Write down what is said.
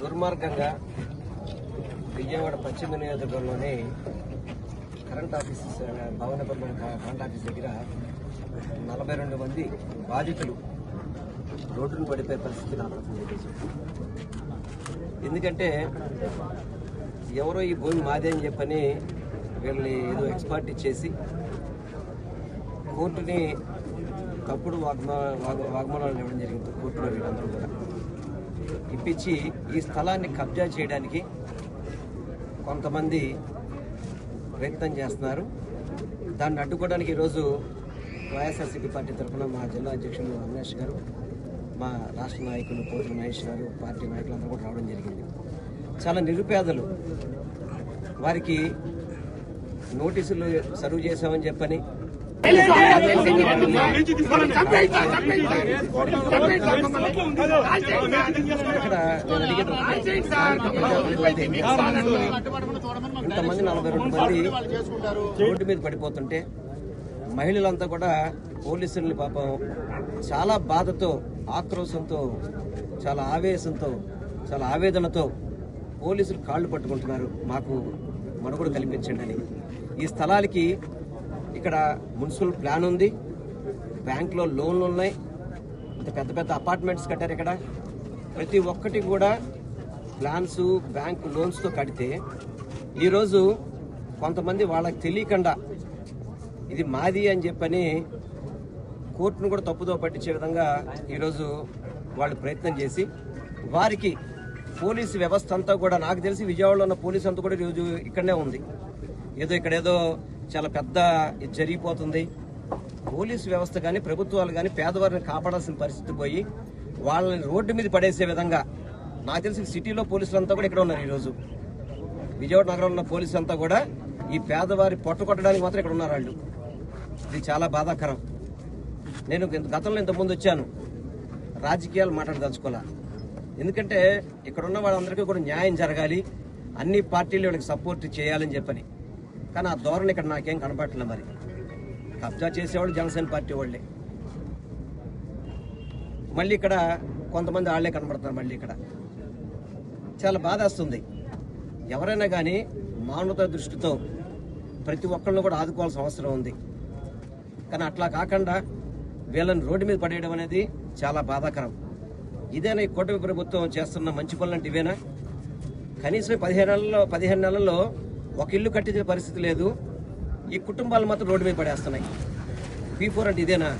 దుర్మార్గంగా విజయవాడ పశ్చిమ నియోజకవర్గంలోని కరెంట్ ఆఫీస్ భవన నిర్మాణ కరెంట్ ఆఫీస్ దగ్గర నలభై రెండు మంది బాధితులు రోడ్డును పడిపోయే పరిస్థితి ఎందుకంటే ఎవరో ఈ భూమి మాదే అని చెప్పని వీళ్ళని ఏదో ఎక్స్పర్ట్ ఇచ్చేసి కోర్టుని తప్పుడు వాగ్మా వాగ్మూలాలు ఇవ్వడం జరిగింది. కోర్టులో వీళ్ళందరూ కూడా. ఇప్పించి ఈ స్థలాన్ని కబ్జా చేయడానికి కొంతమంది ప్రయత్నం చేస్తున్నారు. దాన్ని అడ్డుకోవడానికి ఈరోజు వైఎస్ఆర్సీపీ పార్టీ తరఫున మా జిల్లా అధ్యక్షులు అవినాష్ గారు మా రాష్ట్ర నాయకులు పోతుల మహేష్ గారు పార్టీ నాయకులందరూ కూడా రావడం జరిగింది. చాలా నిరుపేదలు. వారికి నోటీసులు సర్వ్ చేశామని చెప్పని ఇక్కడ ఇంతమంది నలభై రెండు మంది రోడ్డు మీద పడిపోతుంటే మహిళలంతా కూడా పోలీసుల్ని పాపం చాలా బాధతో ఆక్రోశంతో చాలా ఆవేశంతో చాలా ఆవేదనతో పోలీసులు కాళ్ళు పట్టుకుంటున్నారు. మాకు మనుగడ కల్పించండి అని. ఈ స్థలానికి ఇక్కడ మున్సిపల్ ప్లాన్ ఉంది. బ్యాంక్లో లోన్లు ఉన్నాయి. ఇంత పెద్ద పెద్ద అపార్ట్మెంట్స్ కట్టారు ఇక్కడ. ప్రతి ఒక్కటి కూడా ప్లాన్స్ బ్యాంక్ లోన్స్తో కడితే ఈరోజు కొంతమంది వాళ్ళకి తెలియకుండా ఇది మాది అని చెప్పని కోర్టును కూడా తప్పుదో పట్టించే విధంగా ఈరోజు వాళ్ళు ప్రయత్నం చేసి వారికి పోలీసు వ్యవస్థ అంతా కూడా నాకు తెలిసి విజయవాడలో ఉన్న పోలీసు అంతా కూడా ఈరోజు ఇక్కడనే ఉంది. ఏదో ఇక్కడ ఏదో చాలా పెద్ద ఇది జరిగిపోతుంది. పోలీసు వ్యవస్థ కానీ ప్రభుత్వాలు కానీ పేదవారిని కాపాడాల్సిన పరిస్థితి పోయి వాళ్ళని రోడ్డు మీద పడేసే విధంగా నాకు తెలిసి సిటీలో పోలీసులు అంతా కూడా ఇక్కడ ఉన్నారు ఈరోజు. విజయవాడ నగరంలో ఉన్న పోలీసులు అంతా కూడా ఈ పేదవారి పొట్ట కొట్టడానికి మాత్రం ఇక్కడ ఉన్నారు వాళ్ళు. ఇది చాలా బాధాకరం. నేను గతంలో ఇంతకుముందు వచ్చాను. రాజకీయాలు మాట్లాడదలుచుకోలే ఎందుకంటే ఇక్కడ ఉన్న వాళ్ళందరికీ కూడా న్యాయం జరగాలి. అన్ని పార్టీలు వీళ్ళకి సపోర్ట్ చేయాలని చెప్పని. కానీ ఆ ధోరణి ఇక్కడ నాకేం కనపడట్లేదు మరి. కబ్జా చేసేవాళ్ళు జనసేన పార్టీ వాళ్ళే. మళ్ళీ ఇక్కడ కొంతమంది వాళ్ళే కనబడతారు మళ్ళీ ఇక్కడ. చాలా బాధేస్తుంది ఎవరైనా కానీ మానవత దృష్టితో ప్రతి ఒక్కళ్ళని కూడా ఆదుకోవాల్సిన అవసరం ఉంది. కానీ అట్లా కాకుండా వీళ్ళని రోడ్డు మీద పడేయడం అనేది చాలా బాధాకరం. ఇదేనా ఈ కూటమి ప్రభుత్వం చేస్తున్న మంచి పనులు అంటే ఇవేనా? కనీసం పదిహేను నెలల్లో పదిహేను నెలల్లో ఒక ఇల్లు కట్టించే పరిస్థితి లేదు. ఈ కుటుంబాలు మాత్రం రోడ్డు మీద పడేస్తున్నాయి. పీ ఫోర్ అంటే ఇదేనా?